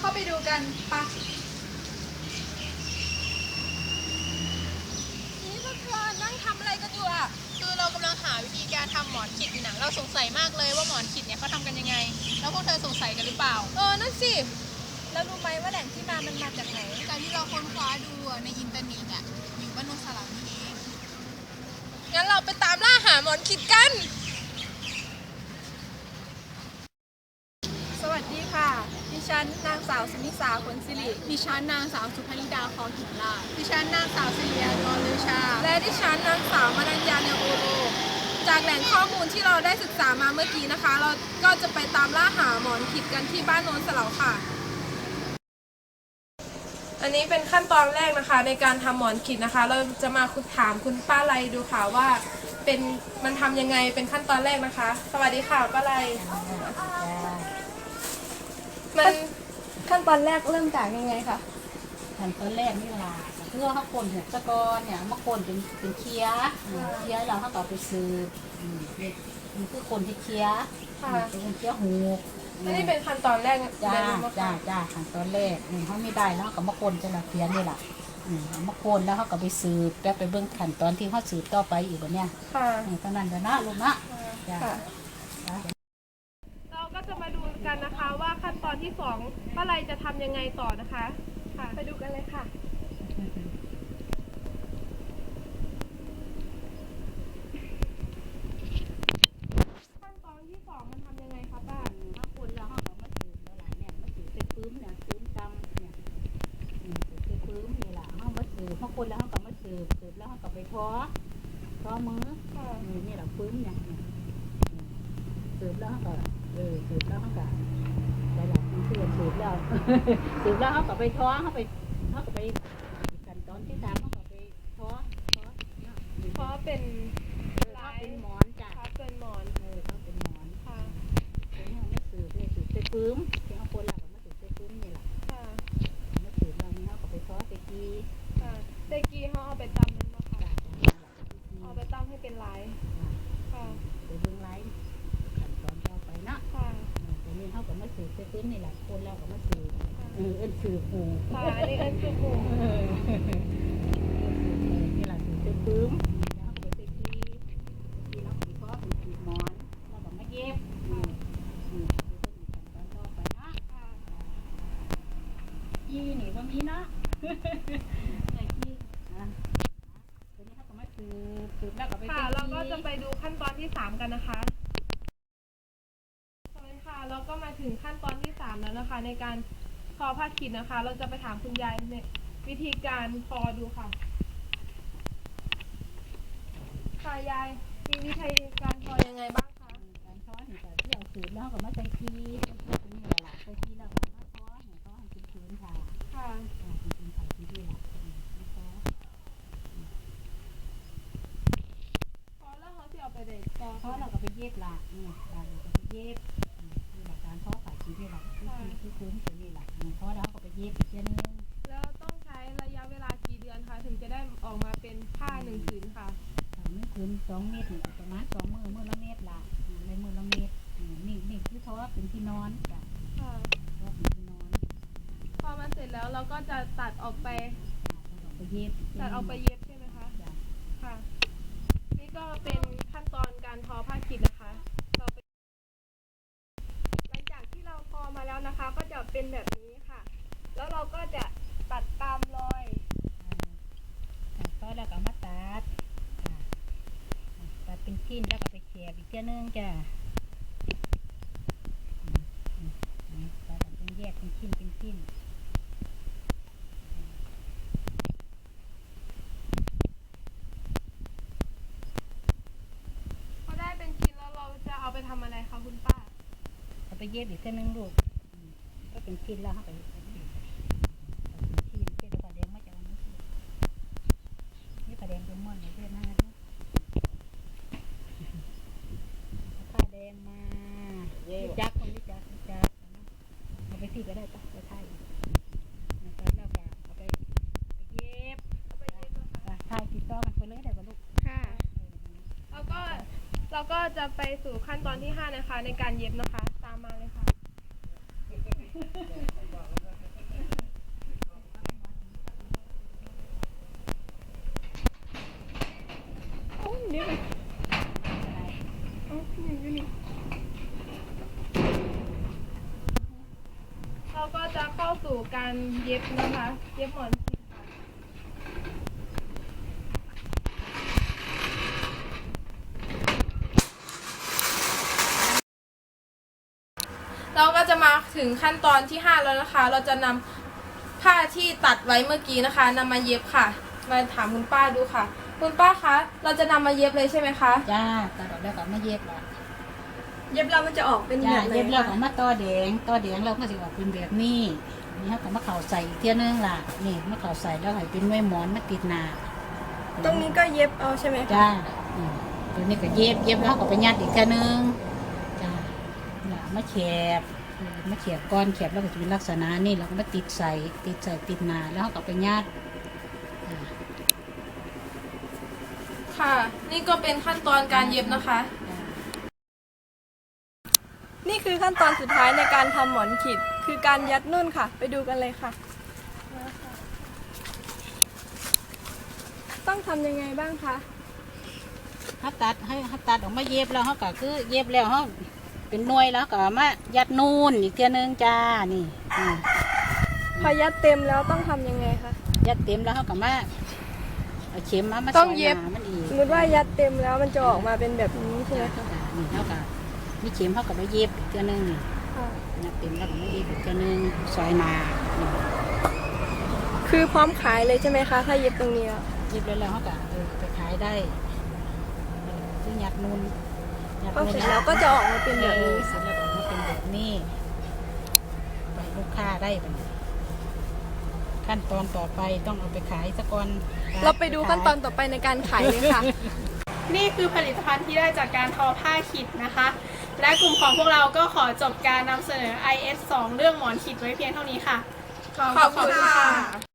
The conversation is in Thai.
เข้าไปดูกันปะนี่พวกเธอนั่งทำอะไรกันอยู่อะ คือเรากำลังหาวิธีการทำหมอนขิดอยู่นะเราสงสัยมากเลยว่าหมอนขิดเนี่ยเขาทำกันยังไง แล้วพวกเธอสงสัยกันหรือเปล่า เออ นั่นสิ แล้วรู้ไหมว่าแหล่งที่มามันมาจากไหนการที่เราค้นคว้าดูอะในอินเทอร์เน็ตอะ อยู่บ้านโนนสลับนี่เอง งั้นเราไปตามล่าหาหมอนคิดกัน สวัสดีค่ะ ดิฉันนางสาวสุ นิสาขนสิริ ดิฉันนางสาวสุภริดาคอหินลาดิฉันนางสาวสิริยากรลือชา และดิฉันนางสาวมนัญญาเนโอโลจากแหล่งข้อมูลที่เราได้ศึกษามาเมื่อกี้นะคะ เราก็จะไปตามล่าหาหมอนคิดกันที่บ้านโนนสเหลาค่ะ อันนี้เป็นขั้นตอนแรกนะคะ ในการทำหมอนขิดนะคะ เราจะมาคุณถามคุณป้าไลดูค่ะว่าเป็นมันทำยังไงเป็นขั้นตอนแรกนะคะ สวัสดีค่ะป้าไลมัน ขั้นตอนแรกเริ่มจากยังไงคะขั้นตอนแรกนี่ล่ะคือว่าเขาคนหัวตะกอนเนี่ยมาคนเป็นเป็นเคี้ยอืมเคี้ยแล้วเขาก็เอาไปซื้ออืมนี่นี่คือคนที่เคี้ยค่ะอืมเป็นเคี้ยหูอืมอันนี้เป็นขั้นตอนแรกจ้าเรียนรู้มาจ้าค่ะจ้าขั้นตอนแรกอืมเขาไม่ได้แล้วเขาก็มาคนจะละเคี้ยนี่แหละอืมเอามาคนแล้วเขาก็ไปซื้อแล้วไปเบิ่งขั้นตอนที่เขาซื้อต่อไปอีกวันเนี้ยค่ะอืมเท่านั้นจะนะลูกนะจ้าค่ะจ้าเราก็จะมาดูกันนะคะว่าขั้นตอน ที่สองป้าไลจะทำยังไงต่อนะคะค่ะไปดูกันเลยค่ะ ขั้นตอนที่สองมันทำยังไงคะป้ามาคนแล้วเขาก็มาซื้อแล้วล่ะเนี่ยมาซื้อเป็นปื้มเนี่ยปื้มจำเนี่ยอืมซื้อเป็นปื้มนี่แหละเขามาซื้อมาคนแล้วเขาก็มาซื้อซื้อแล้วเขาก็ไปท้อท้อมือค่ะนี่นี่แหละปื้มเนี่ยเนี่ยอืมสืบแล้วเขาก็เออสืบแล้วเขาก็ได้หลักที่เสื อสืบแล้วสืบแล้วเขาก็ไปท้อเขาไปเขาก็ไปอีกขั้นตอนที่สามเขาก็ไปท้อท้อเนี่ยเพราะเป็นเออเขาเป็นหมอนจ้ะครับเป็นหมอนเออเขาเป็นหมอนค่ะเดี๋ยวนี้เขาไม่สืบเลยสืบไปปื้ม ก็มาสืบไปปื้นี่แหละคนแล้วก็มาสืบเออเอิ้นสืบหูค่ะอันนี้อันคือหมูเออนี่แหละถึงจะปึ้มแล้วก็ไปตีตีแล้วก็ก็เป็นขีดหมอนแล้วก็มาเย็บอืมอืมคือต้องมีขั้นตอนต่อไปนะค่ะยี่นี่ก็มีเนาะไอ้ยี่อะทีนี้เขาก็มาสืบสืบแล้วก็ไปค่ะตีเราก็จะไปดูขั้นตอนที่สามกันนะคะสวัสดีค่ะเราก็มา ถึงขั้นตอนที่สามแล้วนะคะ ในการทอผ้าขีดนะคะ เราจะไปถามคุณยายในวิธีการทอดูค่ะ ค่ะยายมีวิธีการทอยังไงบ้างคะการท้อนี่ก็ที่เอาสืบแล้วก็มาใส่ทีตรงนี้แหละล่ะใส่ทีแล้วก็มาท้อเนี่ยท้อให้เป็นพื้นค่ะค่ะอ่าเป็นพื้นไผ่ที่นี่แหละอืมมาท้อพอแล้วเขาจะเอาไปเด็ดต่อเพราะค่ะเราก็ไปเย็บละนี่การเราก็ไปเย็บ อืมนี่แหละการท้อสายชีนี่แหละที่ที่พื้นตัวนี้แหละอืมเพราะแล้วก็ไปเย็บอีกเช่นนึงแล้วต้องใช้ระยะเวลากี่เดือนคะถึงจะได้ออกมาเป็นผ้าหนึ่งผืนค่ะสามพื้นสองเมตรประมาณสองมือมือละเมตรละอืมในมือละเมตรนี่นี่คือท้อเป็นที่นอนจ้ะค่ะท้อเป็นที่นอน พอมันเสร็จแล้วเราก็จะตัดออกไปจ้ะแล้วก็ไปเย็บตัดออกไปเย็บใช่ไหมคะ จ้ะ ค่ะ นี่ก็เป็นขั้นตอนการทอผ้าขีดนะคะเราไปหลังจากที่เราทอมาแล้วนะคะ ก็จะเป็นแบบนี้ค่ะ แล้วเราก็จะตัดตามรอย อ่าท้อแล้วก็มาตัดจ้ะ ตัดเป็นชิ้นแล้วก็ไปแฉบอีกเช่นนึงจ้ะอืมอืมอืมตัดออกเป็นแยกเป็นชิ้นเป็นชิ้นพอได้เป็นชิ้นแล้วเราจะเอาไปทำอะไรคะคุณป้า เอาไปเย็บอีกเส้นหนึงลูก ก็เป็นชิ้นแล้วเขาไปเอาเป็นชิ้นเส้นกระเดียงมาจากอันนี้สินี่กระเดียงเป็นม่อนในเส้นหน้าด้วย เอาผ้าแดงมานี่จักคนนี้จักนี่จักเอาไปที่ก็ได้ปะไปไทยนะครับแล้วก็เอาไปไปเย็บเอาไปเย็บนะคะไปไทยติดต่อกันไปเลยได้ปะลูกค่ะแล้วก็เราก็จะไปสู่ขั้นตอนที่ 5 นะคะ ในการเย็บนะคะ ตามมาเลยค่ะ นี่เลยเอ้านี่อยู่นี่เราก็จะเข้า สู่การเย็บนะคะ เย็บหมอนขีค่ะเราก็จะมาถึงขั้นตอนที่ 5 แล้วนะคะ เราจะนำผ้าที่ตัดไว้เมื่อกี้นะคะนำมาเย็บค่ะ มาถามคุณป้าดูค่ะ คุณป้าคะ เราจะนำมาเย็บเลยใช่ไหมคะ จ้าตัดออกแล้วก็มาเย็บละ เย็บแล้วมันจะออกเป็นจ้าแบบไหนเย็บแล้วก็คะมาต่อแดงต่อแดงเราก็สิออกเป็นแบบนี้นี่เขาก็มาเข่าใส่อีกเที่ยนึงล่ะนี่มาเข่าใส่แล้วให้เป็นไม้หมอนมาติดหนาตรงนี้ก็เย็บเอาใช่ไหมคะจ้าอืมตัวนี้ก็เย็บเย็บแล้วเขาก็ไปยัดอีกเที่ยนึงจ้าน่ะมาแขบเออมาแขบก้อนแขบแล้วก็จะเป็นลักษณะนี่เราก็มาติดใส่ติดใส่ติดหนาแล้วเขาก็ไปยัดจ้าค่ะ นี่ก็เป็นขั้นตอนการเย็บนะคะนี่ คือขั้นตอนสุดท้ายในการทำหมอนขีด คือการยัดนุ่นค่ะ ไปดูกันเลยค่ะ ต้องทำยังไงบ้างคะ เขาตัดให้เขาตัดออกมาเย็บแล้วเขาก็คือเย็บแล้วเขาเป็นหน่วยแล้วก็เอามายัดนูนอีกเทียนึงจ้านี่อืมพอยัดเต็มแล้วต้องทำยังไงคะ ยัดเต็มแล้วเขาก็มาเอาเข็มมามาต้องซเย็บหนามันอีกสมมติว่ายัดเต็มแล้วมันจะออกมาเป็นแบบนี้ใช่ไหมคะจ้านี่เขาก็ มีเข็มเขาก็มาเย็บอีกเทียนึงนี่ค่ะยัดเต็มแล้วก็มาเย็บอีกเทียนึงซอยหนานี่คือพร้อมขายเลยใช่ไหมคะ ถ้าเย็บตรงนี้แล้วเย็บแล้วแล้วเขาก็เออไปขายได้เออที่ยัดนูนยัดพอนูนเสร็จแล้วก็จะออกมาเป็นแบบนี้เออเสร็จแล้วก็ออกมาเป็นแบบนี้ไปลูกค้าได้แบบนี้ขั้นตอนต่อไปต้องเอาไปขายสะก่อน เราไปดูขั้นตอนต่อไปในการขายเลยค่ะ นี่คือผลิตภัณฑ์ที่ได้จากการทอผ้าขิดนะคะ และกลุ่มของพวกเราก็ขอจบการนำเสนอ IS 2 เรื่องหมอนขิดไว้เพียงเท่านี้ค่ะ ขอบคุณค่ะ